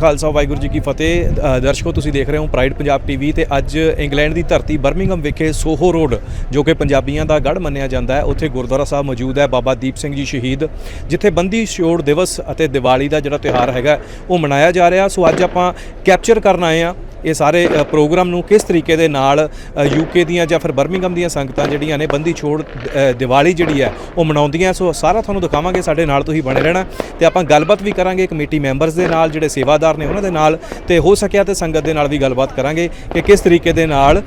ਖਾਲਸਾ, ਵਾਹਿਗੁਰੂ ਜੀ ਕੀ ਫਤਿਹ। ਦਰਸ਼ਕੋ, ਤੁਸੀਂ ਦੇਖ ਰਹੇ ਹੋ ਪ੍ਰਾਈਡ ਪੰਜਾਬ ਟੀਵੀ ਤੇ ਅੱਜ ਇੰਗਲੈਂਡ ਦੀ ਧਰਤੀ ਬਰਮਿੰਗਮ ਵਿਖੇ ਸੋਹੋ ਰੋਡ, ਜੋ ਕਿ ਪੰਜਾਬੀਆਂ ਦਾ ਗੜ ਮੰਨਿਆ ਜਾਂਦਾ ਹੈ। ਉੱਥੇ ਗੁਰਦੁਆਰਾ ਸਾਹਿਬ ਮੌਜੂਦ ਹੈ, ਬਾਬਾ ਦੀਪ ਸਿੰਘ ਜੀ ਸ਼ਹੀਦ, ਜਿੱਥੇ ਬੰਦੀ ਛੋੜ ਦਿਵਸ ਅਤੇ ਦੀਵਾਲੀ ਦਾ ਜਿਹੜਾ ਤਿਉਹਾਰ ਹੈਗਾ, ਉਹ ਮਨਾਇਆ ਜਾ ਰਿਹਾ। ਸੋ ਅੱਜ ਆਪਾਂ ਕੈਪਚਰ ਕਰਨ ਆਏ ਆ ਇਹ ਸਾਰੇ ਪ੍ਰੋਗਰਾਮ ਨੂੰ ਕਿਸ ਤਰੀਕੇ ਦੇ ਨਾਲ ਯੂਕੇ ਦੀਆਂ ਜਾਂ ਫਿਰ ਬਰਮਿੰਗਮ ਦੀਆਂ ਸੰਗਤਾਂ ਜਿਹੜੀਆਂ ਨੇ ਬੰਦੀ ਛੋੜ ਅ, ਦੀਵਾਲੀ ਜਿਹੜੀ ਹੈ ਉਹ ਮਨਾਉਂਦੀਆਂ। ਸੋ ਸਾਰਾ ਤੁਹਾਨੂੰ ਦਿਖਾਵਾਂਗੇ ਸਾਡੇ ਨਾਲ ਤੁਸੀਂ ਬਣੇ ਰਹਿਣਾ। ਤੇ ਆਪਾਂ ਗੱਲਬਾਤ ਵੀ ਕਰਾਂਗੇ ਕਮੇਟੀ ਮੈਂਬਰਸ ਦੇ ਨਾਲ ਜਿਹੜੇ ਸੇਵਾਦਾਰ ਨੇ ਉਹਨਾਂ ਦੇ ਨਾਲ। ਤੇ ਹੋ ਸਕਿਆ ਤੇ ਸੰਗਤ ਦੇ ਨਾਲ ਵੀ ਗੱਲਬਾਤ ਕਰਾਂਗੇ ਕਿ ਕਿਸ ਤਰੀਕੇ ਦੇ ਨਾਲ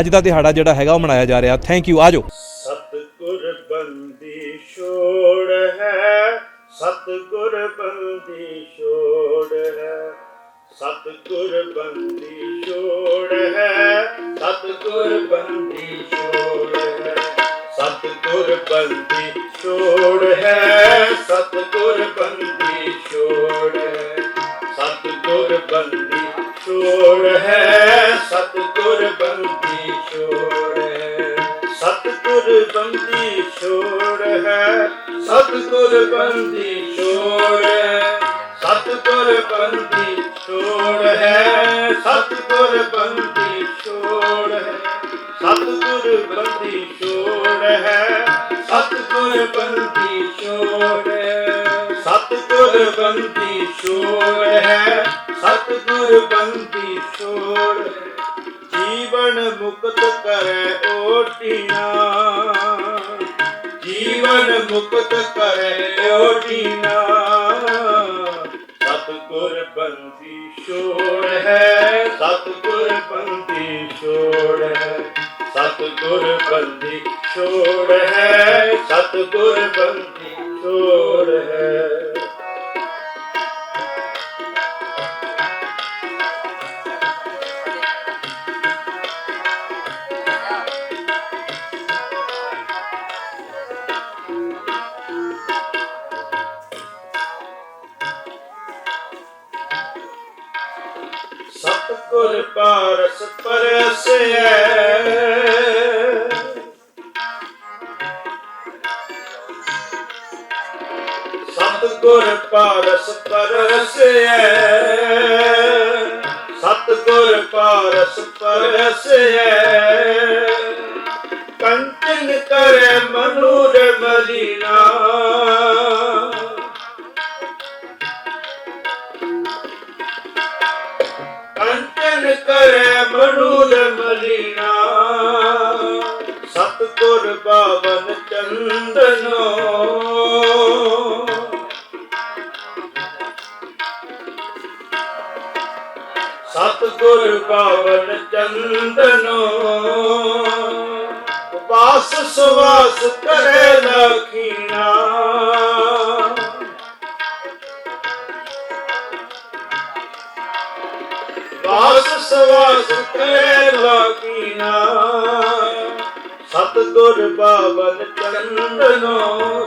ਅੱਜ ਦਾ ਦਿਹਾੜਾ ਜਿਹੜਾ ਹੈਗਾ ਉਹ ਮਨਾਇਆ ਜਾ ਰਿਹਾ। ਥੈਂਕ ਯੂ ਆਜੋ। ਸਤਿਗੁਰ ਬੰਦੀ ਛੋੜ ਹੈ ਸਤਿਗੁਰ ਬੰਦੀ ਛੋੜ ਹੈ। ਸਤਿਗੁਰ ਬੰਦੀ ਛੋੜ ਹੈ, ਸਤਿਗੁਰ ਬੰਦੀ ਛੋੜ ਹੈ। ਸਤਿਗੁਰ ਬੰਦੀ ਛੋੜ ਹੈ, ਸਤਿਗੁਰ ਬੰਦੀ ਛੋੜ ਹੈ। ਸਤਿਗੁਰ ਬੰਦੀ ਛੋੜ ਹੈ, ਸਤਿਗੁਰ ਬੰਦੀ ਛੋੜ ਹੈ। ਸਤਿਗੁਰ ਬੰਦੀ ਛੋੜ ਹੈ, ਸਤਿਗੁਰ ਬੰਦੀ ਛੋੜ ਹੈ। ਸਤਿਗੁਰ ਬੰਦੀ ਛੋੜ ਹੈ। ਸਤਿਗੁਰ ਬੰਦੀ ਛੋੜ ਹੈ। ਸਤਿਗੁਰ ਬੰਦੀ ਛੋੜ ਹੈ। ਸਤਿਗੁਰ ਬੰਦੀ ਛੋੜ ਹੈ। ਸਤਿਗੁਰ ਬੰਦੀ ਛੋੜ ਹੈ। ਸਤਿਗੁਰ ਬੰਦੀ ਛੋੜ ਹੈ। ਜੀਵਨ ਮੁਕਤ ਕਰੈ ਓਟੀਨਾ ਜੀਵਨ ਮੁਕਤ ਕਰੈ ਓਟੀਨਾ ਸਤਿਗੁਰ ਬੰਦੀ ਛੋੜ ਹੈ। ਸਤਿਗੁਰ ਬੰਦੀ ਛੋੜ ਹੈ। ਸਤਿਗੁਰ ਬੰਦੀ ਛੋੜ ਹੈ। ਸਤਿਗੁਰ ਬੰਦੀ ਛੋੜ ਹੈ। ਪਾਰਸ ਪਰਸੈ ਕੰਚਨ ਕਰੇ ਮਨੂਰ ਮਦੀਨਾ। ਕੰਚਨ ਕਰੇ ਮਨੂਰ ਮਲੀਨਾ ਸਤਗੁਰ ਬਾਵਨ ਚੰਦਨੋ। ਸਤਗੁਰ ਬਾਵਨ ਚੰਦਨੋ। ਵਾਸ ਸੁਵਾਸ ਕਰੇ ਲਖੀਨਾ। ਵਾਸ ਸਵਾਸ ਕਰੇ ਲਾਗੀਨਾ ਸਤਗੁਰ ਬਾਵਨ ਚੰਦਨੋ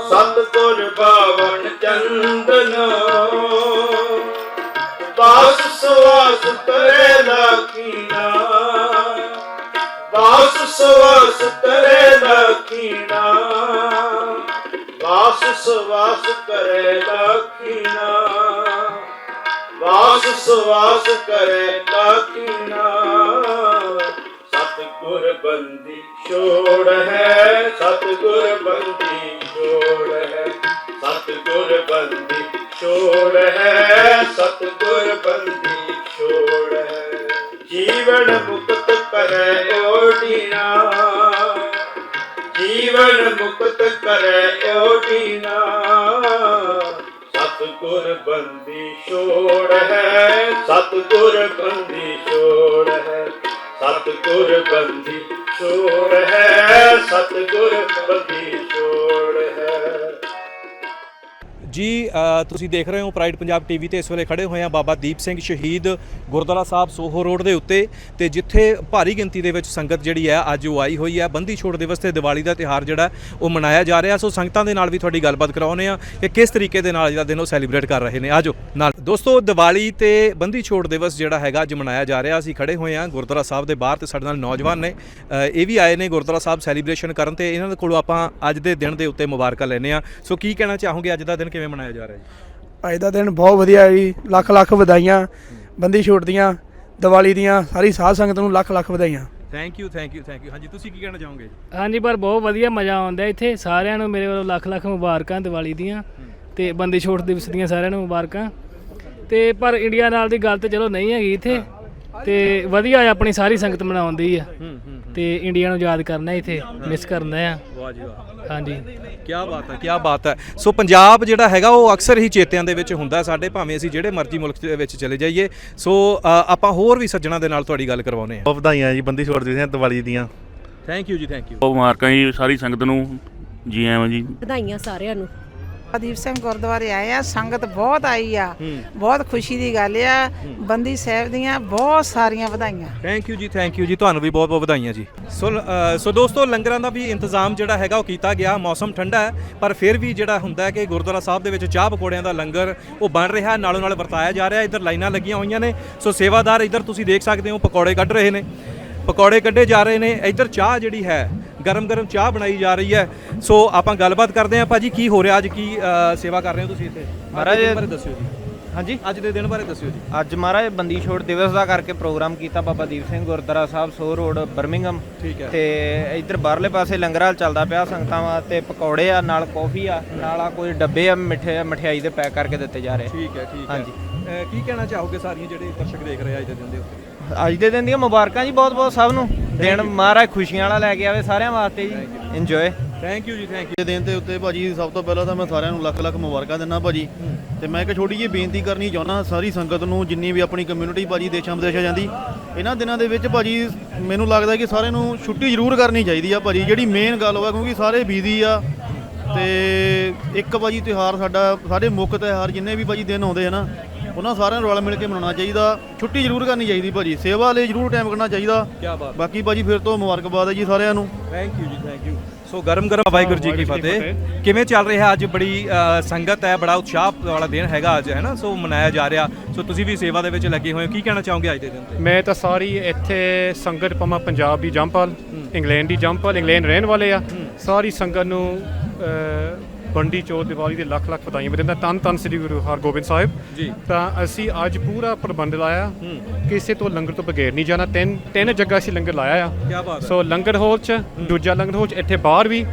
ਸਤਗੁਰ ਬਾਵਨ ਚੰਦਨੋ। ਸਵਾਸ ਕਰੇ ਲਾਗੀਨਾ ਵਾਸ ਸਵਾਸ ਕਰੇ ਲਾਗੀਨਾ ਵਾਸ ਸਵਾਸ ਕਰੇ ਤਾਕੀਨਾ ਸਤਗੁਰ ਬੰਦੀ ਛੋੜ ਹੈ, ਸਤਗੁਰ ਬੰਦੀ ਛੋੜ ਹੈ। ਸਤਗੁਰ ਬੰਦੀ ਛੋੜ ਹੈ, ਸਤਗੁਰ ਬੰਦੀ ਛੋੜ ਹੈ। ਜੀਵਨ ਕਰੈ ਓਡੀਨਾ ਜੀਵਨ ਮੁਕਤ ਕਰੈ ਓਡੀਨਾ ਸਤਗੁਰ ਬੰਦੀ ਛੋੜ ਹੈ। ਸਤਗੁਰ ਬੰਦੀ ਛੋੜ ਹੈ। ਸਤਗੁਰ ਬੰਦੀ ਛੋੜ ਹੈ। ਸਤਗੁਰ ਬੰਦੀ ਛੋੜ ਹੈ। ਜੀ ਤੁਸੀਂ ਦੇਖ ਰਹੇ ਹੋ ਪ੍ਰਾਈਡ ਪੰਜਾਬ ਟੀਵੀ ਤੇ ਇਸ ਵੇਲੇ ਖੜੇ ਹੋਏ ਆ ਬਾਬਾ ਦੀਪ ਸਿੰਘ ਸ਼ਹੀਦ ਗੁਰਦੁਆਰਾ ਸਾਹਿਬ ਸੋਹੋ ਰੋਡ ਦੇ ਉੱਤੇ ਤੇ ਜਿੱਥੇ ਭਾਰੀ ਗਿਣਤੀ ਦੇ ਵਿੱਚ ਸੰਗਤ ਜਿਹੜੀ ਹੈ ਅੱਜ ਉਹ ਆਈ ਹੋਈ ਹੈ। ਬੰਦੀ ਛੋੜ ਦਿਵਸ ਤੇ ਦੀਵਾਲੀ ਦਾ ਤਿਹਾਰ ਜਿਹੜਾ ਉਹ ਮਨਾਇਆ ਜਾ ਰਿਹਾ। ਸੋ ਸੰਗਤਾਂ ਦੇ ਨਾਲ ਵੀ ਤੁਹਾਡੀ ਗੱਲਬਾਤ ਕਰਾਉਨੇ ਆ ਕਿ ਕਿਸ ਤਰੀਕੇ ਦੇ ਨਾਲ ਅੱਜ ਦਿਨ ਉਹ ਸੈਲੀਬ੍ਰੇਟ ਕਰ ਰਹੇ ਨੇ। ਆਜੋ, ਨਾਲ ਦੋਸਤੋ, ਦੀਵਾਲੀ ਤੇ ਬੰਦੀ ਛੋੜ ਦਿਵਸ ਜਿਹੜਾ ਹੈਗਾ ਅੱਜ ਮਨਾਇਆ ਜਾ ਰਿਹਾ। ਅਸੀਂ ਖੜੇ ਹੋਏ ਆ ਗੁਰਦੁਆਰਾ ਸਾਹਿਬ ਦੇ ਬਾਹਰ ਤੇ ਸਾਡੇ ਨਾਲ ਨੌਜਵਾਨ ਨੇ। ਇਹ ਵੀ ਆਏ ਨੇ ਗੁਰਦੁਆਰਾ ਸਾਹਿਬ ਸੈਲੀਬ੍ਰੇਸ਼ਨ ਕਰਨ ਤੇ। ਇਹਨਾਂ ਦੇ ਕੋਲੋਂ ਆਪਾਂ ਅੱਜ ਦੇ ਦਿਨ ਦੇ ਉੱਤੇ ਮੁਬਾਰਕਾਂ ਲੈਨੇ ਆ ਸੋ ਕੀ ਕਹਿਣਾ ਚਾਹੋਗੇ ਅੱਜ ਦਾ ਦਿਨ? ਕਿਵੇਂ ਮਨਾਇਆ ਜਾ ਰਿਹਾ ਜੀ? ਅੱਜ ਦਾ ਦਿਨ ਬਹੁਤ ਵਧੀਆ ਹੈ ਜੀ ਲੱਖ ਲੱਖ ਵਧਾਈਆਂ ਬੰਦੀ ਦੀਆਂ ਦੀਵਾਲੀ ਦੀਆਂ ਸਾਰੀ ਸਾਧ ਸੰਗਤ ਨੂੰ ਲੱਖ ਲੱਖ ਵਧਾਈਆਂ। Thank you thank you thank you ਹਾਂਜੀ ਤੁਸੀਂ ਕੀ ਕਹਿਣਾ ਚਾਹੋਗੇ? ਹਾਂਜੀ ਪਰ ਬਹੁਤ ਵਧੀਆ ਮਜ਼ਾ ਆਉਂਦਾ ਇੱਥੇ। ਸਾਰਿਆਂ ਨੂੰ ਮੇਰੇ ਵੱਲੋਂ ਲੱਖ ਲੱਖ ਮੁਬਾਰਕਾਂ ਦੀਵਾਲੀ ਦੀਆਂ ਤੇ ਬੰਦੀ ਛੋੜ ਦਿਵਸ ਦੀਆਂ ਸਾਰਿਆਂ ਨੂੰ ਮੁਬਾਰਕਾਂ। ਤੇ ਪਰ ਇੰਡੀਆ ਨਾਲ ਦੀ ਗੱਲ ਤੇ ਚਲੋ ਨਹੀਂ ਹੈਗੀ ਇੱਥੇ। ਤੇ ਵਧੀਆ ਆ ਆਪਣੀ ਸਾਰੀ ਸੰਗਤ ਮਨਾਉਂਦੀ ਆ ਤੇ ਇੰਡੀਆ ਨੂੰ ਯਾਦ ਕਰਨਾ ਇੱਥੇ ਮਿਸ ਕਰਨਾ ਆ ਵਾਹ ਜੀ ਵਾਹ ਹਾਂਜੀ। ਕੀ ਬਾਤ ਹੈ ਕੀ ਬਾਤ ਹੈ ਸੋ ਪੰਜਾਬ ਜਿਹੜਾ ਹੈਗਾ ਉਹ ਅਕਸਰ ਹੀ ਚੇਤਿਆਂ ਦੇ ਵਿੱਚ ਹੁੰਦਾ ਸਾਡੇ ਭਾਵੇਂ ਅਸੀਂ ਜਿਹੜੇ ਮਰਜ਼ੀ ਮੁਲਕ ਦੇ ਵਿੱਚ ਚਲੇ ਜਾਈਏ। ਸੋ ਅ, ਆਪਾਂ ਹੋਰ ਵੀ ਸੱਜਣਾ ਦੇ ਨਾਲ ਤੁਹਾਡੀ ਗੱਲ ਕਰਵਾਉਨੇ ਆ ਬਹੁਤ ਵਧਾਈਆਂ ਜੀ ਬੰਦੀ ਛੋੜ ਦੀਆਂ ਦੀਵਾਲੀ ਦੀਆਂ। ਥੈਂਕ ਯੂ ਜੀ ਥੈਂਕ ਯੂ ਬਹੁਤ ਮੁਬਾਰਕਾਂ ਜੀ ਸਾਰੀ ਸੰਗਤ ਨੂੰ ਜੀ ਆਇਆਂ ਜੀ। ਵਧਾਈਆਂ ਸਾਰਿਆਂ ਨੂੰ। ਦੀਪ ਸਿੰਘ ਗੁਰਦੁਆਰੇ ਆਏ ਆ ਸੰਗਤ ਬਹੁਤ ਆਈ ਆ। ਬਹੁਤ ਖੁਸ਼ੀ ਦੀ ਗੱਲ ਆ ਬੰਦੀ ਸਾਹਿਬ ਦੀਆਂ ਬਹੁਤ ਸਾਰੀਆਂ ਵਧਾਈਆਂ। ਥੈਂਕ ਯੂ ਜੀ ਥੈਂਕ ਯੂ ਜੀ ਤੁਹਾਨੂੰ ਵੀ ਬਹੁਤ ਬਹੁਤ ਵਧਾਈਆਂ ਜੀ। ਸੋ ਸੋ ਦੋਸਤੋ ਲੰਗਰਾਂ ਦਾ ਵੀ ਇੰਤਜ਼ਾਮ ਜਿਹੜਾ ਹੈਗਾ ਉਹ ਕੀਤਾ ਗਿਆ ਮੌਸਮ ਠੰਡਾ ਹੈ ਪਰ ਫਿਰ ਵੀ ਜਿਹੜਾ ਹੁੰਦਾ ਹੈ ਕਿ ਗੁਰਦੁਆਰਾ ਸਾਹਿਬ ਦੇ ਵਿੱਚ ਚਾਹ ਪਕੌੜਿਆਂ ਦਾ ਲੰਗਰ ਉਹ ਬਣ ਰਿਹਾ ਹੈ, ਨਾਲੋਂ ਨਾਲ ਵਰਤਾਇਆ ਜਾ ਰਿਹਾ ਇੱਧਰ ਲਾਈਨਾਂ ਲੱਗੀਆਂ ਹੋਈਆਂ ਨੇ। ਸੋ ਸੇਵਾਦਾਰ ਇੱਧਰ ਤੁਸੀਂ ਦੇਖ ਸਕਦੇ ਹੋ ਪਕੌੜੇ ਕੱਢ ਰਹੇ ਨੇ। ਪਕੌੜੇ ਕੱਢੇ ਜਾ ਰਹੇ ਨੇ ਇੱਧਰ ਚਾਹ ਜਿਹੜੀ ਹੈ ਗਰਮ ਗਰਮ ਚਾਹ ਬਣਾਈ ਜਾ ਰਹੀ ਹੈ। ਸੋ ਆਪਾਂ ਗੱਲਬਾਤ ਕਰਦੇ ਹਾਂ। ਭਾਜੀ ਕੀ ਹੋ ਰਿਹਾ? ਅੱਜ ਕੀ ਅ, ਸੇਵਾ ਕਰ ਰਹੇ ਹੋ ਤੁਸੀਂ ਇੱਥੇ? ਮਹਾਰਾਜ, ਅੱਜ ਦੇ ਦਿਨ ਬਾਰੇ ਦੱਸਿਓ ਜੀ। ਹਾਂਜੀ। ਅੱਜ ਦੇ ਦਿਨ ਬਾਰੇ ਦੱਸਿਓ ਜੀ। ਅੱਜ ਮਹਾਰਾਜ ਬੰਦੀ ਛੋੜ ਦਿਵਸ ਦਾ ਕਰਕੇ ਪ੍ਰੋਗਰਾਮ ਕੀਤਾ Baba Deep Singh Gurdwara Sahib Soho road Birmingham ਠੀਕ ਹੈ। ਤੇ ਇੱਧਰ ਬਾਹਰਲੇ ਪਾਸੇ ਲੰਗਰ ਹਾਲ ਚੱਲਦਾ ਪਿਆ ਸੰਗਤਾਂ ਵਾਸਤੇ ਪਕੌੜੇ ਆ ਨਾਲ ਕੌਫੀ ਆ ਨਾਲ ਆ ਕੋਈ ਡੱਬੇ ਆ ਮਿੱਠੇ ਮਠਿਆਈ ਦੇ ਪੈਕ ਕਰਕੇ ਦਿੱਤੇ ਜਾ ਰਹੇ। ਠੀਕ ਹੈ ਠੀਕ ਹੈ। ਹਾਂਜੀ। ਅ, ਕੀ ਕਹਿਣਾ ਚਾਹੋਗੇ ਸਾਰੀਆਂ ਜਿਹੜੇ ਦਰਸ਼ਕ ਦੇਖ ਰਹੇ ਆ ਅੱਜ ਦੇ ਦਿਨ ਦੇ ਉੱਤੇ? ਅੱਜ ਦੇ ਦਿਨ ਦੀਆਂ ਮੁਬਾਰਕਾਂ ਜੀ ਬਹੁਤ ਬਹੁਤ ਸਭ ਨੂੰ। ਦਿਨ ਮਹਾਰਾਜ ਖੁਸ਼ੀਆਂ ਵਾਲਾ ਲੈ ਕੇ ਆਵੇ ਸਾਰਿਆਂ ਵਾਸਤੇ ਜੀ। ਇੰਜੋਏ ਥੈਂਕ ਯੂ ਜੀ ਥੈਂਕ ਇਹ ਦਿਨ ਤੇ ਉੱਤੇ ਭਾਜੀ ਸਭ ਤੋਂ ਪਹਿਲਾਂ ਤਾਂ ਮੈਂ ਸਾਰਿਆਂ ਨੂੰ ਲੱਖ ਲੱਖ ਮੁਬਾਰਕਾਂ ਦਿੰਦਾ ਭਾਜੀ। ਤੇ ਮੈਂ ਇੱਕ ਛੋਟੀ ਜਿਹੀ ਬੇਨਤੀ ਕਰਨੀ ਚਾਹੁੰਦਾ ਸਾਰੀ ਸੰਗਤ ਨੂੰ ਜਿੰਨੀ ਵੀ ਆਪਣੀ ਕਮਿਊਨਿਟੀ ਭਾਜੀ ਦੇਸ਼ਾਂ ਵਿਦੇਸ਼ਾਂ ਜਾਂਦੀ ਇਹਨਾਂ ਦਿਨਾਂ ਦੇ ਵਿੱਚ ਭਾਜੀ ਮੈਨੂੰ ਲੱਗਦਾ ਕਿ ਸਾਰਿਆਂ ਨੂੰ ਛੁੱਟੀ ਜ਼ਰੂਰ ਕਰਨੀ ਚਾਹੀਦੀ ਆ ਭਾਜੀ। ਜਿਹੜੀ ਮੇਨ ਗੱਲ ਹੋਵੇ ਕਿਉਂਕਿ ਸਾਰੇ ਬਿਜ਼ੀ ਆ ਤੇ ਇੱਕ ਭਾਜੀ ਤਿਉਹਾਰ ਸਾਡਾ ਸਾਡੇ ਮੁੱਖ ਤਿਉਹਾਰ ਜਿੰਨੇ ਵੀ ਭਾਜੀ ਦਿਨ ਆਉਂਦੇ ਆ ਨਾ ਉਹਨਾਂ ਸਾਰਿਆਂ ਨੂੰ ਰਲ ਮਿਲ ਕੇ ਮਨਾਉਣਾ ਚਾਹੀਦਾ। ਛੁੱਟੀ ਜ਼ਰੂਰ ਕਰਨੀ ਚਾਹੀਦੀ ਭਾਜੀ। ਸੇਵਾ ਲਈ ਜ਼ਰੂਰ ਟਾਈਮ ਕੱਢਣਾ ਚਾਹੀਦਾ। ਕੀ ਬਾਤ। ਬਾਕੀ ਭਾਜੀ ਫਿਰ ਤੋਂ ਮੁਬਾਰਕਬਾਦ ਹੈ ਜੀ ਸਾਰਿਆਂ ਨੂੰ। ਥੈਂਕ ਯੂ ਜੀ ਥੈਂਕ ਯੂ ਸੋ ਗਰਮ ਗਰਮ ਵਾਹਿਗੁਰੂ ਜੀ ਕੀ ਫਤਿਹ। ਕਿਵੇਂ ਚੱਲ ਰਿਹਾ ਅੱਜ ਬੜੀ ਸੰਗਤ ਹੈ ਬੜਾ ਉਤਸ਼ਾਹ ਵਾਲਾ ਦਿਨ ਹੈਗਾ ਅੱਜ ਹੈ ਨਾ? ਸੋ ਮਨਾਇਆ ਜਾ ਰਿਹਾ। ਸੋ ਤੁਸੀਂ ਵੀ ਸੇਵਾ ਦੇ ਵਿੱਚ ਲੱਗੇ ਹੋਏ ਹੋ। ਕੀ ਕਹਿਣਾ ਚਾਹੋਗੇ ਅੱਜ ਦੇ ਦਿਨ ਤੇ? ਮੈਂ ਤਾਂ ਸਾਰੀ ਇੱਥੇ ਸੰਗਤ ਪਮਾ ਪੰਜਾਬ ਦੀ ਜੰਪਾਲ ਇੰਗਲੈਂਡ ਦੀ ਜੰਪਾਲ ਇੰਗਲੈਂਡ ਰਹਿਣ ਵਾਲੇ ਆ। ਸਾਰੀ ਸੰਗਤ ਨੂੰ ਬੰਡੀ ਚੋਰ ਦੀਵਾਲੀ ਦੇ ਲੱਖ ਲੱਖ ਵਧਾਈਆਂ ਮੈਂ ਦਿੰਦਾ। ਤਨ ਤਨ ਸ੍ਰੀ ਗੁਰੂ ਹਰਗੋਬਿੰਦ ਸਾਹਿਬ। ਜੀ। ਤਾਂ ਅਸੀਂ ਅੱਜ ਪੂਰਾ ਪ੍ਰਬੰਧ ਲਾਇਆ। ਕਿਸੇ ਤੋਂ ਲੰਗਰ ਤੋਂ ਬਗੈਰ ਨਹੀਂ ਜਾਣਾ। ਤਿੰਨ ਤਿੰਨ ਜਗ੍ਹਾ ਅਸੀਂ ਲੰਗਰ ਲਾਇਆ ਆ। ਕੀ ਬਾਤ ਹੈ। ਸੋ ਲੰਗਰ ਹਾਲ ਚ ਦੂਜਾ ਲੰਗਰ ਹਾਲ ਚ ਇੱਥੇ ਬਾਹਰ ਵੀ।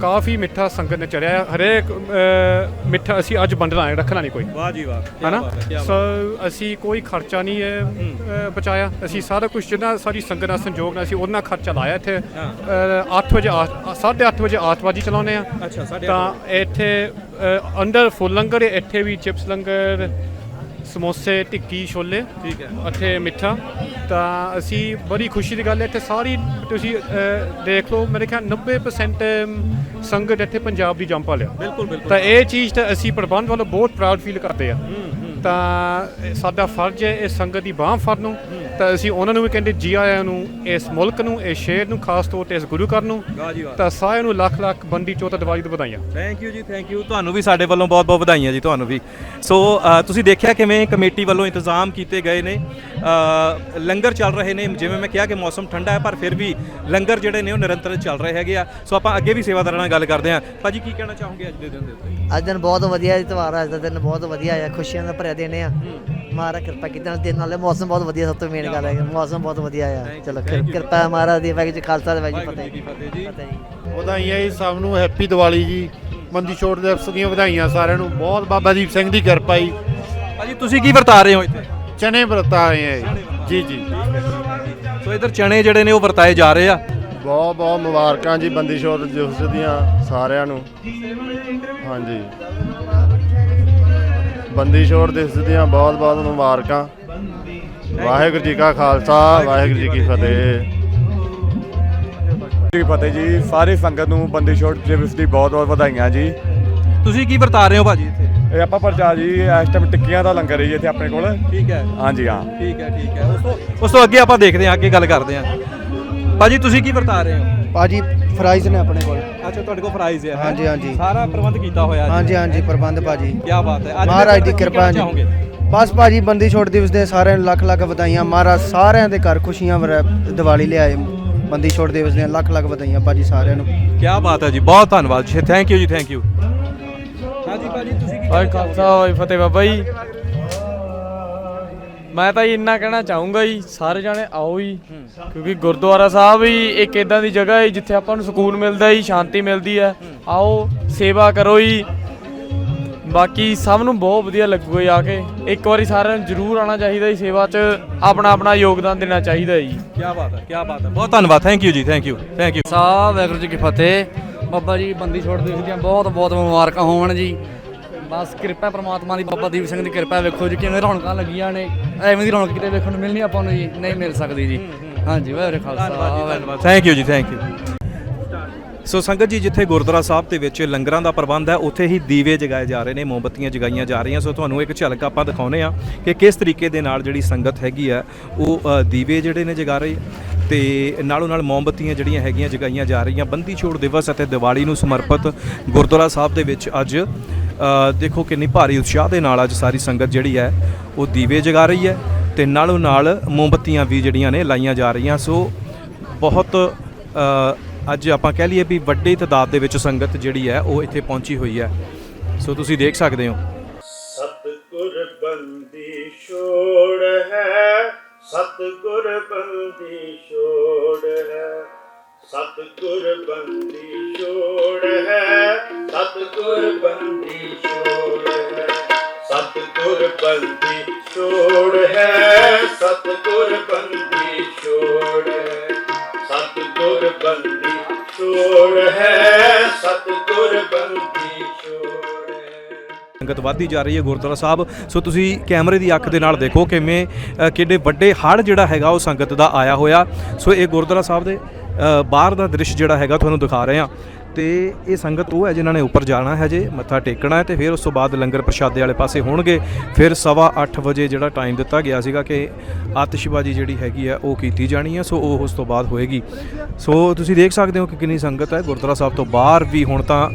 ਕਾਫੀ ਮਿੱਠਾ ਸੰਗਤ ਨੇ ਚੜਿਆ ਹਰੇਕ ਅ, ਮਿੱਠਾ ਅਸੀਂ ਅੱਜ ਵੰਡਣਾ ਹੈ ਰੱਖਣਾ ਨਹੀਂ ਕੋਈ। ਵਾਹ ਜੀ ਵਾਹ ਕੀ ਹਨਾ? ਬਾਤ ਹੈ, ਕਿਆ ਬਾਤ ਸੋ ਅਸੀਂ ਕੋਈ ਖਰਚਾ ਨਹੀਂ ਹੈ ਅ, ਬਚਾਇਆ। ਅਸੀਂ ਸਾਰਾ ਕੁਝ ਜਿੰਨਾ ਸਾਰੀ ਸੰਗਤ ਨਾਲ ਸੰਯੋਗ ਨਾਲ ਅਸੀਂ ਉਹਨਾਂ ਖਰਚਾ ਲਾਇਆ ਇੱਥੇ। 8 ਵਜੇ 8:30 ਵਜੇ ਆਤਵਾਜੀ ਚਲਾਉਂਦੇ ਆ ਅੱਛਾ ਸਾਡੇ ਤਾਂ ਇੱਥੇ ਅ, ਅੰਦਰ ਫੁੱਲ ਲੰਗਰ ਹੈ, ਇੱਥੇ ਵੀ ਚਿਪਸ ਲੰਗਰ ਸਮੋਸੇ ਟਿੱਕੀ ਛੋਲੇ ਠੀਕ ਹੈ। ਇੱਥੇ ਮਿੱਠਾ। ਤਾਂ ਅਸੀਂ ਬੜੀ ਖੁਸ਼ੀ ਦੀ ਗੱਲ ਹੈ ਇੱਥੇ ਸਾਰੀ ਤੁਸੀਂ ਦੇਖ ਲਓ ਮੇਰੇ ਖਿਆਲ 90% ਸੰਗਤ ਇੱਥੇ ਪੰਜਾਬ ਦੀ ਜੰਪ ਲਿਆ। ਬਿਲਕੁਲ ਬਿਲਕੁਲ। ਤਾਂ ਇਹ ਚੀਜ਼ ਤਾਂ ਅਸੀਂ ਪ੍ਰਬੰਧ ਵੱਲੋਂ ਬਹੁਤ ਪ੍ਰਾਊਡ ਫੀਲ ਕਰਦੇ ਆ। ਤਾਂ ਇਹ ਸਾਡਾ ਫਰਜ਼ ਹੈ ਇਸ ਸੰਗਤ ਦੀ ਬਾਹ ਫੜਨ ਨੂੰ। ਤਾਂ ਅਸੀਂ ਉਹਨਾਂ ਨੂੰ ਵੀ ਕਹਿੰਦੇ ਜੀ ਆਇਆਂ ਨੂੰ ਇਸ ਮੁਲਕ ਨੂੰ ਇਸ ਸ਼ਹਿਰ ਨੂੰ ਖਾਸ ਤੌਰ ਤੇ ਇਸ ਗੁਰੂ ਘਰ ਨੂੰ ਵਾਹ ਜੀ ਵਾਹ। ਤਾਂ ਸਾਰਿਆਂ ਨੂੰ ਲੱਖ ਲੱਖ ਬੰਦੀ ਚੌਥਾ ਦੀਵਾਲੀ ਦੀ ਵਧਾਈਆਂ। ਥੈਂਕ ਯੂ ਜੀ ਥੈਂਕ ਯੂ ਤੁਹਾਨੂੰ ਵੀ ਸਾਡੇ ਵੱਲੋਂ ਬਹੁਤ ਬਹੁਤ ਵਧਾਈਆਂ ਜੀ ਤੁਹਾਨੂੰ ਵੀ। ਸੋ ਅ, ਤੁਸੀਂ ਦੇਖਿਆ ਕਿਵੇਂ ਕਮੇਟੀ ਵੱਲੋਂ ਇੰਤਜ਼ਾਮ ਕੀਤੇ ਗਏ ਨੇ? ਅ, ਲੰਗਰ ਚੱਲ ਰਹੇ ਨੇ ਜਿਵੇਂ ਮੈਂ ਕਿਹਾ ਕਿ ਮੌਸਮ ਠੰਡਾ ਹੈ ਪਰ ਫਿਰ ਵੀ ਲੰਗਰ ਜਿਹੜੇ ਨੇ ਉਹ ਨਿਰੰਤਰ ਚੱਲ ਰਹੇ ਹੈਗੇ ਆ। ਸੋ ਆਪਾਂ ਅੱਗੇ ਵੀ ਸੇਵਾਦਾਰਾਂ ਨਾਲ ਗੱਲ ਕਰਦੇ ਹਾਂ। ਭਾਜੀ ਕੀ ਕਹਿਣਾ ਚਾਹੋਗੇ ਅੱਜ ਦੇ ਦਿਨ ਦੇ ਉੱਤੇ? ਅੱਜ ਦਿਨ ਬਹੁਤ ਵਧੀਆ ਤਿਉਹਾਰ ਆ, ਅੱਜ ਦਾ ਦਿਨ ਬਹੁਤ ਵਧੀਆ ਆ ਖੁਸ਼ੀਆਂ ਦਾ ਭਰਿਆ ਦਿਨ ਆ। ਮਹਾਰਾਜ ਕਿਰਪਾ ਕੀਤੀ ਨਾਲ ਦਿਨ ਨਾਲੇ ਮੌਸਮ ਬਹੁਤ ਵਧੀਆ ਸਭ ਤੋਂ ਮੇਨ ਗੱਲ ਹੈ। ਕਿ ਮੌਸਮ ਬਹੁਤ ਵਧੀਆ ਆ। ਚਲੋ ਕਿਰ- ਕਿਰਪਾ ਮਹਾਰਾਜ ਦੀ ਵਾਹਿਗੁਰੂ ਜੀ ਖਾਲਸਾ ਤੇ ਵਾਹਿਗੁਰੂ ਫਤਿਹ ਜੀ ਫਤਿਹ। ਜੀ। ਵਧਾਈਆਂ ਜੀ ਸਭ ਨੂੰ ਹੈਪੀ ਦੀਵਾਲੀ ਜੀ। ਬੰਦੀ ਛੋੜ ਦਿਵਸ ਦੀਆਂ ਵਧਾਈਆਂ ਸਾਰਿਆਂ ਨੂੰ। ਬਹੁਤ ਬਾਬਾ ਦੀਪ ਸਿੰਘ ਦੀ ਕਿਰਪਾ ਜੀ। ਭਾਜੀ ਤੁਸੀਂ ਕੀ ਵਰਤਾ ਰਹੇ ਹੋ ਇੱਥੇ? ਚਨੇ ਵਰਤਾ ਆਏ ਆ ਜੀ। ਜੀ ਸੋ ਇਧਰ ਚਣੇ ਜਿਹੜੇ ਨੇ ਉਹ ਵਰਤਾਏ ਜਾ ਰਹੇ ਆ। ਬਹੁਤ ਬਹੁਤ ਮੁਬਾਰਕਾਂ ਜੀ ਬੰਦੀ ਛੋੜ ਦਿਵਸ ਦੀਆਂ ਸਾਰਿਆਂ ਨੂੰ। ਹਾਂਜੀ। ਬੰਦੀ ਛੋੜ ਦਿਵਸ ਦੀਆਂ ਬਹੁਤ ਬਹੁਤ ਮੁਬਾਰਕਾਂ। ਵਾਹਿਗੁਰੂ ਜੀ ਕਾ ਖਾਲਸਾ ਵਾਹਿਗੁਰੂ ਜੀ ਕੀ ਫਤਿਹ। ਜੀ ਫਤਿਹ ਜੀ ਸਾਰੇ ਸੰਗਤ ਨੂੰ ਬੰਦੀ ਛੋੜ ਦਿਵਸ ਦੀ ਬਹੁਤ ਬਹੁਤ ਵਧਾਈਆਂ ਜੀ। ਤੁਸੀਂ ਕੀ ਵਰਤਾ ਰਹੇ ਹੋ ਭਾਜੀ ਇੱਥੇ? ਇਹ ਆਪਾਂ ਪਰਚਾ ਜੀ ਇਸ ਟਾਈਮ ਟਿੱਕੀਆਂ ਦਾ ਲੰਗਰ ਹੈ ਜੀ ਇੱਥੇ ਆਪਣੇ ਕੋਲ। ਠੀਕ ਹੈ। ਹਾਂਜੀ ਹਾਂ। ਠੀਕ ਹੈ ਠੀਕ ਹੈ। ਉਸ ਤੋਂ ਉਸ ਤੋਂ ਅੱਗੇ ਆਪਾਂ ਦੇਖਦੇ ਹਾਂ ਅੱਗੇ ਗੱਲ ਕਰਦੇ ਹਾਂ। ਭਾਜੀ ਤੁਸੀਂ ਕੀ ਵਰਤਾ ਰਹੇ ਹੋ? ਭਾਜੀ ਫਰਾਈਜ਼ ਨੇ ਆਪਣੇ ਕੋਲ। ਅੱਛਾ ਤੁਹਾਡੇ ਕੋਲ ਫਰਾਈਜ਼ ਹੈ ਹੈਂ? ਹਾਂਜੀ, ਹਾਂਜੀ। ਸਾਰਾ ਪ੍ਰਬੰਧ ਕੀਤਾ ਹੋਇਆ ਹਾਂਜੀ ਹਾਂਜੀ ਪ੍ਰਬੰਧ ਭਾਜੀ। ਕੀ ਬਾਤ ਹੈ। ਅੱਜ ਮਹਾਰਾਜ ਦੀ ਕਿਰਪਾ ਜੀ। ਚਾਹੋਗੇ? ਬਸ ਭਾਜੀ ਬੰਦੀ ਛੋੜ ਦਿਵਸ ਦੇ ਸਾਰਿਆਂ ਨੂੰ ਲੱਖ ਲੱਖ ਵਧਾਈਆਂ। ਮਹਾਰਾਜ ਸਾਰਿਆਂ ਦੇ ਘਰ ਖੁਸ਼ੀਆਂ ਭਰਿਆ ਦੀਵਾਲੀ ਲਿਆਏ। ਬੰਦੀ ਛੋੜ ਦਿਵਸ ਦੀਆਂ ਲੱਖ ਲੱਖ ਵਧਾਈਆਂ ਭਾਜੀ ਸਾਰਿਆਂ ਨੂੰ। ਕੀ ਬਾਤ ਹੈ ਜੀ ਬਹੁਤ ਧੰਨਵਾਦ ਜੀ। ਥੈਂਕ ਯੂ ਜੀ ਥੈਂਕ ਯੂ ਹਾਂਜੀ ਹਾਂਜੀ ਭਾਜੀ ਤੁਸੀਂ ਕੀ ਵਾਹਿ ਖਾਲਸਾ ਵਾਹਿ ਫਤਿਹ ਬਾਬਾ ਜੀ। ਮੈਂ ਤਾਂ ਜੀ ਇੰਨਾ ਕਹਿਣਾ ਚਾਹੂੰਗਾ ਜੀ ਸਾਰੇ ਜਾਣੇ ਆਓ ਜੀ। ਕਿਉਂਕਿ ਗੁਰਦੁਆਰਾ ਸਾਹਿਬ ਹੀ ਇੱਕ ਇਦਾਂ ਦੀ ਜਗ੍ਹਾ ਹੈ ਜਿੱਥੇ ਆਪਾਂ ਨੂੰ ਸਕੂਨ ਮਿਲਦਾ ਜੀ ਸ਼ਾਂਤੀ ਮਿਲਦੀ ਹੈ। ਆਓ ਸੇਵਾ ਕਰੋ ਜੀ। ਬਾਕੀ ਸਭ ਨੂੰ ਬਹੁਤ ਵਧੀਆ ਲੱਗੂਗਾ ਜੀ ਆ ਕੇ। ਇੱਕ ਵਾਰੀ ਸਾਰਿਆਂ ਨੂੰ ਜ਼ਰੂਰ ਆਉਣਾ ਚਾਹੀਦਾ ਜੀ ਸੇਵਾ 'ਚ ਆਪਣਾ ਆਪਣਾ ਯੋਗਦਾਨ ਦੇਣਾ ਚਾਹੀਦਾ ਜੀ। ਕੀ ਬਾਤ ਹੈ ਕੀ ਬਾਤ ਹੈ। ਬਹੁਤ ਧੰਨਵਾਦ thank you ji thank you thank you ਸਾਹਿਬ ਵਾਹਿਗੁਰੂ ਜੀ ਕੀ ਫਤਿਹ। ਬਾਬਾ ਜੀ ਬੰਦੀ ਛੋੜ ਦੀਆਂ ਬਹੁਤ ਬਹੁਤ ਮੁਬਾਰਕਾਂ ਹੋਣ ਜੀ। ਬਸ ਕਿਰਪਾ ਪ੍ਰਮਾਤਮਾ ਦੀ ਬਾਬਾ ਦੀਪ ਸਿੰਘ ਦੀ ਕਿਰਪਾ ਵੇਖੋ ਜੀ ਕਿਵੇਂ ਰੌਣਕਾਂ ਲੱਗੀਆਂ ਨੇ। ਐਵੇਂ ਦੀ ਰੌਣਕ ਕਿਤੇ ਵੇਖਣ ਨੂੰ ਮਿਲਣੀ ਆਪਾਂ ਨੂੰ ਜੀ ਨਹੀਂ ਮਿਲ ਸਕਦੀ ਜੀ। ਹਾਂਜੀ ਵਾਹਿਗੁਰੂ ਖਾਲਸਾ ਵਾਹਿਗੁਰੂ ਥੈਂਕ ਯੂ ਜੀ ਥੈਂਕ ਯੂ ਸੋ ਸੰਗਤ ਜੀ, ਜਿੱਥੇ ਗੁਰਦੁਆਰਾ ਸਾਹਿਬ ਦੇ ਵਿੱਚ ਲੰਗਰਾਂ ਦਾ ਪ੍ਰਬੰਧ ਹੈ, ਉੱਥੇ ਹੀ ਦੀਵੇ ਜਗਾਏ ਜਾ ਰਹੇ ਨੇ, ਮੋਮਬੱਤੀਆਂ ਜਗਾਈਆਂ ਜਾ ਰਹੀਆਂ। ਸੋ ਤੁਹਾਨੂੰ ਇੱਕ ਝਲਕ ਆਪਾਂ ਦਿਖਾਉਨੇ ਆ ਕਿ ਕਿਸ ਤਰੀਕੇ ਦੇ ਨਾਲ ਜਿਹੜੀ ਸੰਗਤ ਹੈਗੀ ਆ ਉਹ ਦੀਵੇ ਜਿਹੜੇ ਨੇ ਜਗਾ ਰਹੀ ਤੇ ਨਾਲੋਂ ਨਾਲ ਮੋਮਬੱਤੀਆਂ ਜਿਹੜੀਆਂ ਹੈਗੀਆਂ ਜਗਾਈਆਂ ਜਾ ਰਹੀਆਂ। ਬੰਦੀ ਛੋੜ ਦਿਵਸ ਅਤੇ ਦੀਵਾਲੀ ਨੂੰ ਸਮਰਪਿਤ ਗੁਰਦੁਆਰਾ ਸਾਹਿਬ ਦੇ ਵਿੱਚ ਅੱਜ ਦੇਖੋ ਕਿੰਨੀ ਭਾਰੀ ਉਤਸ਼ਾਹ ਦੇ ਨਾਲ ਅੱਜ ਸਾਰੀ ਸੰਗਤ ਜਿਹੜੀ ਹੈ, ਉਹ ਦੀਵੇ ਜਗਾ ਰਹੀ ਹੈ ਤੇ ਨਾਲੋਂ ਨਾਲ ਮੋਮਬੱਤੀਆਂ ਵੀ ਜਿਹੜੀਆਂ ਨੇ ਲਾਈਆਂ ਜਾ ਰਹੀਆਂ। ਸੋ ਬਹੁਤ ਅੱਜ ਆਪਾਂ ਕਹਿ ਲਈਏ ਵੀ ਵੱਡੀ ਤਾਦਾਦ ਦੇ ਵਿੱਚ ਸੰਗਤ ਜਿਹੜੀ ਹੈ, ਉਹ ਇੱਥੇ ਪਹੁੰਚੀ ਹੋਈ ਹੈ। ਸੋ ਤੁਸੀਂ ਦੇਖ ਸਕਦੇ ਹੋ। ਸਤਿਗੁਰ ਬੰਦੀ ਛੋੜ ਹੈ, ਸਤਿਗੁਰ ਬੰਦੀ ਛੋੜ ਹੈ। ਸਤਿਗੁਰ ਬੰਦੀ ਛੋੜ ਹੈ, ਸਤਿਗੁਰ ਬੰਦੀ ਛੋੜ ਹੈ। ਸਤਿਗੁਰ ਬੰਦੀ ਛੋੜ ਹੈ, ਸਤਿਗੁਰ ਬੰਦੀ ਵੱਧਦੀ ਜਾ ਰਹੀ ਹੈ ਗੁਰਦੁਆਰਾ ਸਾਹਿਬ। ਸੋ ਤੁਸੀਂ ਕੈਮਰੇ ਦੀ ਅੱਖ ਦੇ ਨਾਲ ਦੇਖੋ ਕਿਵੇਂ ਅ, ਕਿੱਡੇ ਵੱਡੇ ਹੜ ਜਿਹੜਾ ਹੈਗਾ ਉਹ ਸੰਗਤ ਦਾ ਆਇਆ ਹੋਇਆ। ਸੋ ਇਹ ਗੁਰਦੁਆਰਾ ਸਾਹਿਬ ਦੇ ਬਾਹਰ ਦਾ ਦ੍ਰਿਸ਼ ਜਿਹੜਾ ਹੈਗਾ ਤੁਹਾਨੂੰ ਦਿਖਾ ਰਹੇ ਹਾਂ। ਤੇ ਇਹ ਸੰਗਤ ਉਹ ਹੈ ਜਿਨ੍ਹਾਂ ਨੇ ਉੱਪਰ ਜਾਣਾ ਹੈ ਜੇ ਮੱਥਾ ਟੇਕਣਾ ਹੈ ਤੇ ਫਿਰ ਉਸ ਤੋਂ ਬਾਅਦ ਲੰਗਰ ਪ੍ਰਸ਼ਾਦੇ ਵਾਲੇ ਪਾਸੇ ਹੋਣਗੇ। ਫਿਰ ਸਵਾ ਅੱਠ ਵਜੇ ਜਿਹੜਾ ਟਾਈਮ ਦਿੱਤਾ ਗਿਆ ਸੀਗਾ ਕਿ ਆਤਿਸ਼ਬਾਜ਼ੀ ਜਿਹੜੀ ਹੈਗੀ ਹੈ ਉਹ ਕੀਤੀ ਜਾਣੀ ਹੈ, ਸੋ ਉਹ ਉਸ ਤੋਂ ਬਾਅਦ ਹੋਏਗੀ। ਸੋ ਤੁਸੀਂ ਦੇਖ ਸਕਦੇ ਹੋ ਕਿ ਕਿੰਨੀ ਸੰਗਤ ਹੈ। ਗੁਰਦੁਆਰਾ ਸਾਹਿਬ ਤੋਂ ਬਾਹਰ ਵੀ ਹੁਣ ਤਾਂ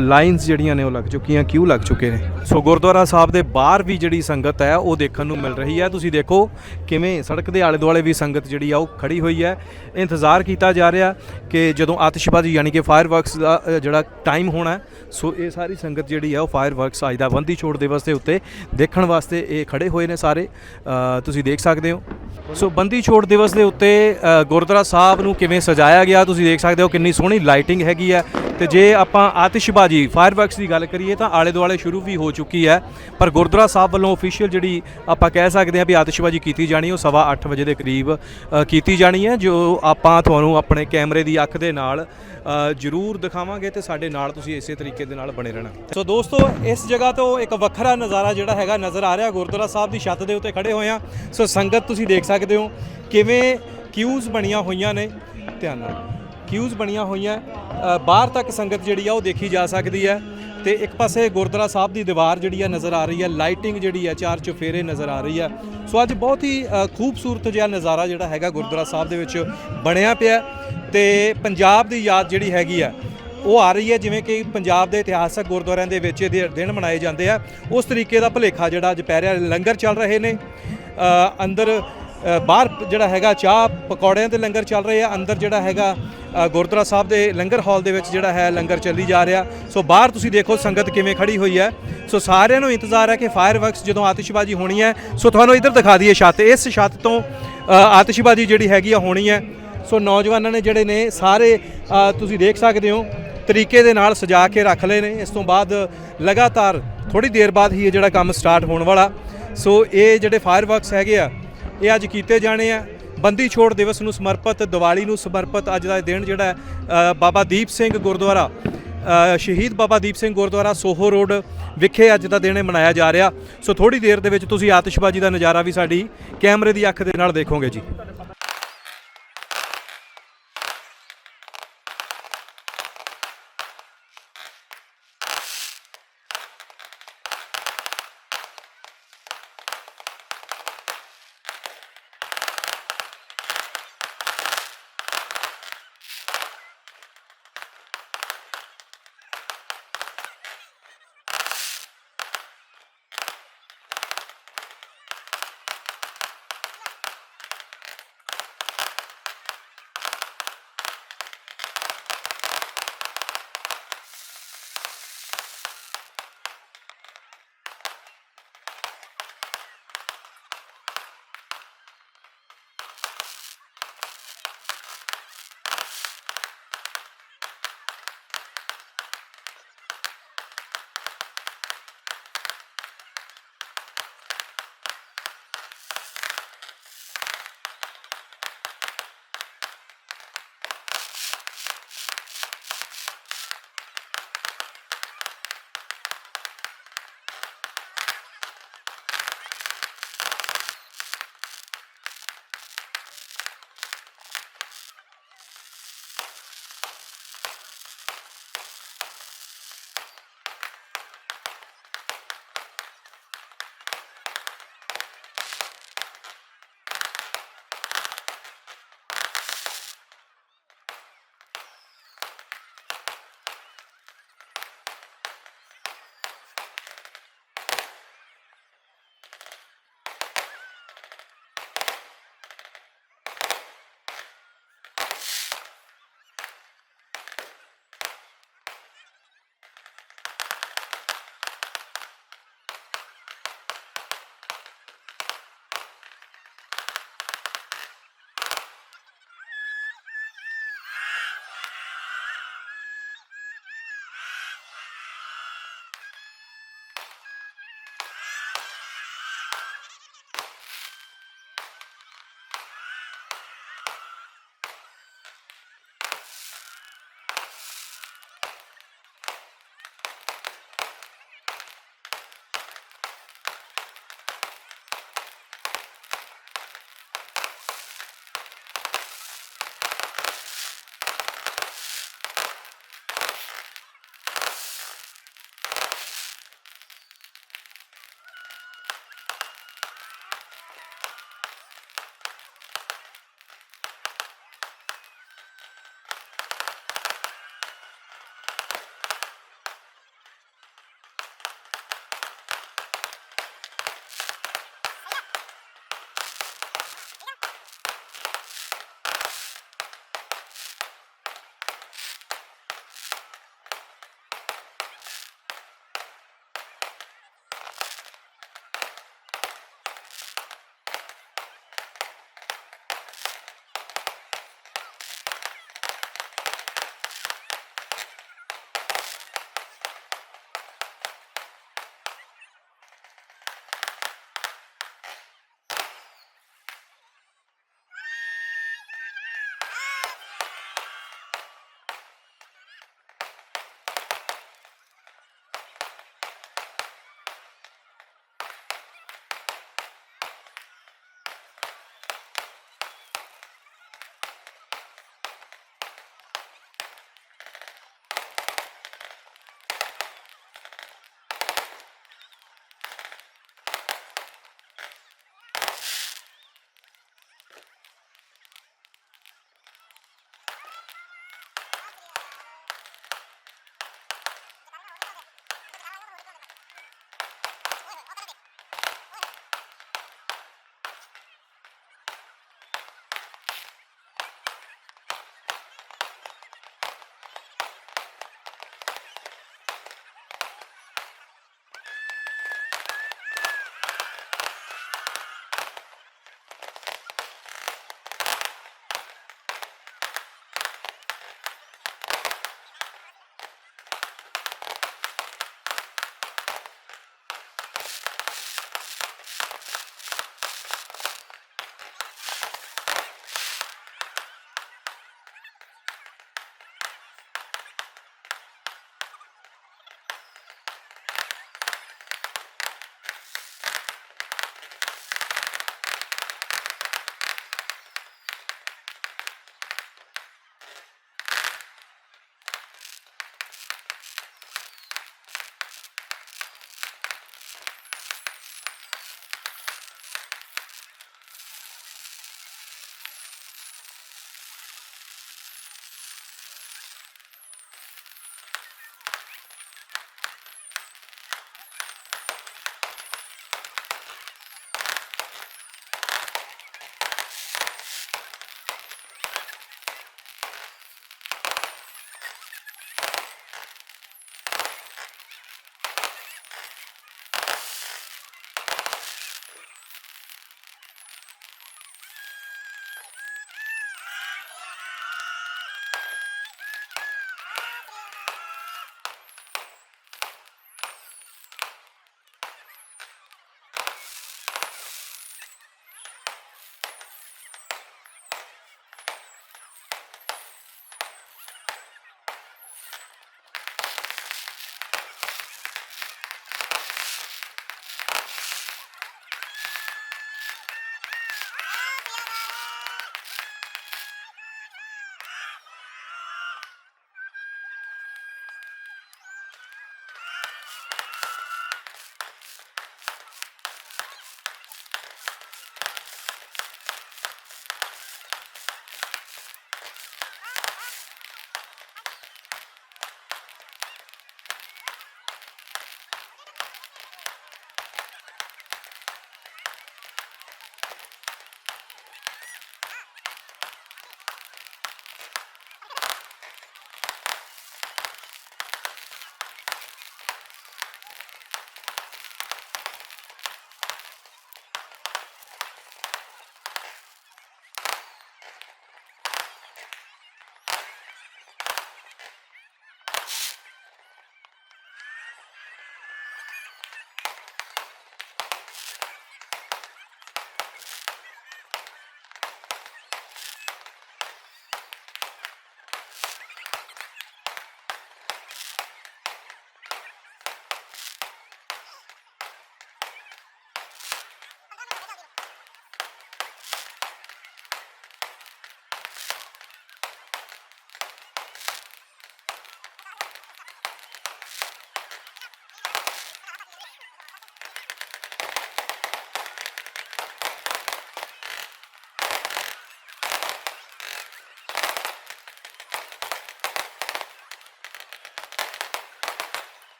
ਲਾਈਨਸ ਜਿਹੜੀਆਂ ਨੇ ਉਹ ਲੱਗ ਚੁੱਕੀਆਂ ਕਿਉਂ ਲੱਗ ਚੁੱਕੇ ਨੇ। ਸੋ ਗੁਰਦੁਆਰਾ ਸਾਹਿਬ ਦੇ ਬਾਹਰ ਵੀ ਜਿਹੜੀ ਸੰਗਤ ਹੈ, ਉਹ ਦੇਖਣ ਨੂੰ ਮਿਲ ਰਹੀ ਹੈ। ਤੁਸੀਂ ਦੇਖੋ ਕਿਵੇਂ ਸੜਕ ਦੇ ਆਲੇ ਦੁਆਲੇ ਵੀ ਸੰਗਤ ਜਿਹੜੀ ਆ ਉਹ ਖੜੀ ਹੋਈ ਹੈ। ਇੰਤਜ਼ਾਰ ਕੀਤਾ ਜਾ ਰਿਹਾ ਕਿ ਜਦੋਂ ਆਤਿਸ਼ਬਾਜ਼ੀ ਯਾਨੀ ਕਿ ਫਾਇਰ ਵਰਕਸ ਦਾ ਜਿਹੜਾ ਟਾਈਮ ਹੋਣਾ ਸੋ ਇਹ ਸਾਰੀ ਸੰਗਤ ਜਿਹੜੀ ਆ ਉਹ ਫਾਇਰ ਵਰਕਸ ਅੱਜ ਦਾ ਬੰਦੀ ਛੋੜ ਦਿਵਸ ਦੇ ਉੱਤੇ ਦੇਖਣ ਵਾਸਤੇ ਇਹ ਖੜੇ ਹੋਏ ਨੇ ਸਾਰੇ। ਤੁਸੀਂ ਦੇਖ ਸਕਦੇ ਹੋ। ਸੋ ਬੰਦੀ ਛੋੜ ਦਿਵਸ ਦੇ ਉੱਤੇ ਗੁਰਦੁਆਰਾ ਸਾਹਿਬ ਨੂੰ ਕਿਵੇਂ ਸਜਾਇਆ ਗਿਆ, ਤੁਸੀਂ ਦੇਖ ਸਕਦੇ ਹੋ ਕਿੰਨੀ ਸੋਹਣੀ ਲਾਈਟਿੰਗ ਹੈਗੀ ਹੈ। ਤੇ ਜੇ ਆਪਾਂ ਆਤਿਸ਼ਬਾਜ਼ੀ ਫਾਇਰ ਵਰਕਸ ਦੀ ਗੱਲ ਕਰੀਏ ਤਾਂ ਆਲੇ ਦੁਆਲੇ ਸ਼ੁਰੂ ਵੀ ਹੋ ਚੁੱਕੀ ਹੈ। ਪਰ ਗੁਰਦੁਆਰਾ ਸਾਹਿਬ ਵੱਲੋਂ ਅਫੀਸ਼ੀਅਲ ਜਿਹੜੀ ਆਪਾਂ ਕਹਿ ਸਕਦੇ ਹਾਂ ਵੀ ਆਤਿਸ਼ਬਾਜ਼ੀ ਕੀਤੀ ਜਾਣੀ, ਉਹ ਸਵਾ ਅੱਠ ਵਜੇ ਦੇ ਕਰੀਬ ਕੀਤੀ ਜਾਣੀ ਹੈ, ਜੋ ਆਪਾਂ ਤੁਹਾਨੂੰ ਆਪਣੇ ਕੈਮਰੇ ਦੀ ਅੱਖ ਦੇ ਨਾਲ ਜ਼ਰੂਰ ਦਿਖਾਵਾਂਗੇ ਤੇ ਸਾਡੇ ਨਾਲ ਤੁਸੀਂ ਇਸੇ ਤਰੀਕੇ ਦੇ ਨਾਲ ਬਣੇ ਰਹਿਣਾ। ਸੋ ਦੋਸਤੋ, ਇਸ ਜਗ੍ਹਾ ਤੋਂ ਇੱਕ ਵੱਖਰਾ ਨਜ਼ਾਰਾ ਜਿਹੜਾ ਹੈਗਾ ਨਜ਼ਰ ਆ ਰਿਹਾ, ਗੁਰਦੁਆਰਾ ਸਾਹਿਬ ਦੀ ਛੱਤ ਦੇ ਉੱਤੇ ਖੜੇ ਹੋਏ ਆ ਸੋ ਸੰਗਤ ਤੁਸੀਂ ਦੇਖ ਦੇਖ ਸਕਦੇ ਹੋ ਕਿਵੇਂ ਕਿਊਜ਼ ਬਣੀਆਂ ਹੋਈਆਂ ਨੇ। ਧਿਆਨ ਨਾਲ। ਕਿਊਜ਼ ਬਣੀਆਂ ਹੋਈਆਂ ਬਾਹਰ ਤੱਕ ਸੰਗਤ ਜਿਹੜੀ ਆ ਉਹ ਦੇਖੀ ਜਾ ਸਕਦੀ ਹੈ। ਤੇ ਇੱਕ ਪਾਸੇ ਗੁਰਦੁਆਰਾ ਸਾਹਿਬ ਦੀ ਦੀਵਾਰ ਜਿਹੜੀ ਆ ਨਜ਼ਰ ਆ ਰਹੀ ਹੈ ਲਾਈਟਿੰਗ ਜਿਹੜੀ ਹੈ ਚਾਰ ਚੁਫੇਰੇ ਨਜ਼ਰ ਆ ਰਹੀ ਹੈ। ਸੋ ਅੱਜ ਬਹੁਤ ਹੀ ਖੂਬਸੂਰਤ ਜਿਹਾ ਨਜ਼ਾਰਾ ਜਿਹੜਾ ਹੈਗਾ ਗੁਰਦੁਆਰਾ ਸਾਹਿਬ ਦੇ ਵਿੱਚ ਬਣਿਆ ਪਿਆ। ਤੇ ਪੰਜਾਬ ਦੀ ਯਾਦ ਜਿਹੜੀ ਹੈਗੀ ਆ, ਉਹ ਆ ਰਹੀ ਹੈ ਜਿਵੇਂ ਕਿ ਪੰਜਾਬ ਦੇ ਇਤਿਹਾਸਕ ਗੁਰਦੁਆਰਿਆਂ ਦੇ ਵਿੱਚ ਇਹਦੇ ਦਿਨ ਮਨਾਏ ਜਾਂਦੇ ਆ। ਉਸ ਤਰੀਕੇ ਦਾ ਭੁਲੇਖਾ ਜਿਹੜਾ ਅੱਜ ਪੈ ਰਿਹਾ, ਲੰਗਰ ਚੱਲ ਰਹੇ ਨੇ। ਅੰਦਰ ਬਾਹਰ ਜਿਹੜਾ ਹੈਗਾ, ਚਾਹ ਪਕੌੜਿਆਂ 'ਤੇ ਲੰਗਰ ਚੱਲ ਰਹੇ ਆ। ਅੰਦਰ ਜਿਹੜਾ ਹੈਗਾ ਗੁਰਦੁਆਰਾ ਸਾਹਿਬ ਦੇ ਲੰਗਰ ਹਾਲ ਦੇ ਵਿੱਚ ਜਿਹੜਾ ਹੈ, ਲੰਗਰ ਚੱਲੀ ਜਾ ਰਿਹਾ। ਸੋ ਬਾਹਰ ਤੁਸੀਂ ਦੇਖੋ, ਸੰਗਤ ਕਿਵੇਂ ਖੜੀ ਹੋਈ ਹੈ। ਸੋ ਸਾਰਿਆਂ ਨੂੰ ਇੰਤਜ਼ਾਰ ਹੈ ਕਿ ਫਾਇਰ ਵਰਕਸ ਜਦੋਂ ਆਤਿਸ਼ਬਾਜ਼ੀ ਹੋਣੀ ਹੈ। ਸੋ ਤੁਹਾਨੂੰ ਇੱਧਰ ਦਿਖਾ ਦਈਏ ਛੱਤ। ਇਸ ਛੱਤ ਤੋਂ ਆਤਿਸ਼ਬਾਜ਼ੀ ਜਿਹੜੀ ਹੈਗੀ ਆ, ਹੋਣੀ ਹੈ। ਸੋ ਨੌਜਵਾਨਾਂ ਨੇ ਜਿਹੜੇ ਨੇ, ਸਾਰੇ ਤੁਸੀਂ ਦੇਖ ਸਕਦੇ ਹੋ, ਤਰੀਕੇ ਦੇ ਨਾਲ ਸਜਾ ਕੇ ਰੱਖ ਲਏ ਨੇ। ਇਸ ਤੋਂ ਬਾਅਦ ਲਗਾਤਾਰ ਥੋੜੀ ਦੇਰ ਬਾਅਦ ਹੀ ਇਹ ਜਿਹੜਾ ਕੰਮ ਸਟਾਰਟ ਹੋਣ ਵਾਲਾ। ਸੋ ਇਹ ਜਿਹੜੇ ਫਾਇਰ ਵਰਕਸ ਹੈਗੇ ਆ ਇਹ ਅੱਜ ਕੀਤੇ ਜਾਣੇ ਆ। ਬੰਦੀ ਛੋੜ ਦਿਵਸ ਨੂੰ ਸਮਰਪਿਤ, ਦੀਵਾਲੀ ਨੂੰ ਸਮਰਪਿਤ ਅੱਜ ਦਾ ਇਹ ਦਿਨ ਜਿਹੜਾ ਬਾਬਾ ਦੀਪ ਸਿੰਘ ਗੁਰਦੁਆਰਾ ਸ਼ਹੀਦ ਬਾਬਾ ਦੀਪ ਸਿੰਘ ਗੁਰਦੁਆਰਾ ਸੋਹੋ ਰੋਡ ਵਿਖੇ ਅੱਜ ਦਾ ਦਿਨ ਇਹ ਮਨਾਇਆ ਜਾ ਰਿਹਾ। ਸੋ ਥੋੜੀ ਦੇਰ ਦੇ ਵਿੱਚ ਤੁਸੀਂ ਆਤਿਸ਼ਬਾਜ਼ੀ ਦਾ ਨਜ਼ਾਰਾ ਵੀ ਸਾਡੀ ਕੈਮਰੇ ਦੀ ਅੱਖ ਦੇ ਨਾਲ ਦੇਖੋਗੇ ਜੀ।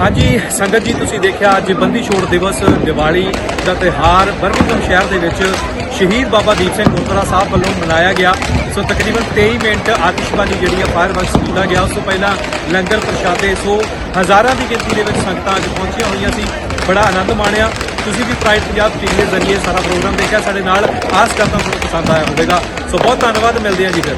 ਹਾਂਜੀ, ਸੰਗਤ ਜੀ, ਤੁਸੀਂ ਦੇਖਿਆ ਅੱਜ ਬੰਦੀ ਛੋੜ ਦਿਵਸ, ਦੀਵਾਲੀ ਦਾ ਤਿਹਾਰ ਬਰਮਿੰਘਮ ਸ਼ਹਿਰ ਦੇ ਵਿੱਚ ਸ਼ਹੀਦ ਬਾਬਾ ਦੀਪ ਸਿੰਘ ਗੁਰਦੁਆਰਾ ਸਾਹਿਬ ਵੱਲੋਂ ਮਨਾਇਆ ਗਿਆ। ਸੋ ਤਕਰੀਬਨ 23 ਮਿੰਟ ਆਤਿਸ਼ਬਾਜ਼ੀ ਜਿਹੜੀ ਆ, ਫਾਇਰ ਫਾਇਰਵਰਕਸ ਕੀਤਾ ਗਿਆ। ਉਸ ਤੋਂ ਪਹਿਲਾਂ ਲੰਗਰ ਪ੍ਰਸ਼ਾਦੇ, ਸੋ ਹਜ਼ਾਰਾਂ ਦੀ ਗਿਣਤੀ ਦੇ ਵਿੱਚ ਸੰਗਤਾਂ ਅੱਜ ਪਹੁੰਚੀਆਂ ਹੋਈਆਂ ਸੀ। ਬੜਾ ਆਨੰਦ ਮਾਣਿਆ। ਤੁਸੀਂ ਵੀ ਪ੍ਰਾਈਡ ਪੰਜਾਬ ਟੀਵੀ ਦੇ ਜ਼ਰੀਏ ਸਾਰਾ ਪ੍ਰੋਗਰਾਮ ਦੇਖਿਆ। ਸਾਡੇ ਨਾਲ ਆਸ ਕਰਦਾ ਤੁਹਾਨੂੰ ਪਸੰਦ ਆਇਆ ਹੋਵੇਗਾ। ਸੋ ਬਹੁਤ ਧੰਨਵਾਦ, ਮਿਲਦੇ ਹਾਂ ਜੀ ਫਿਰ।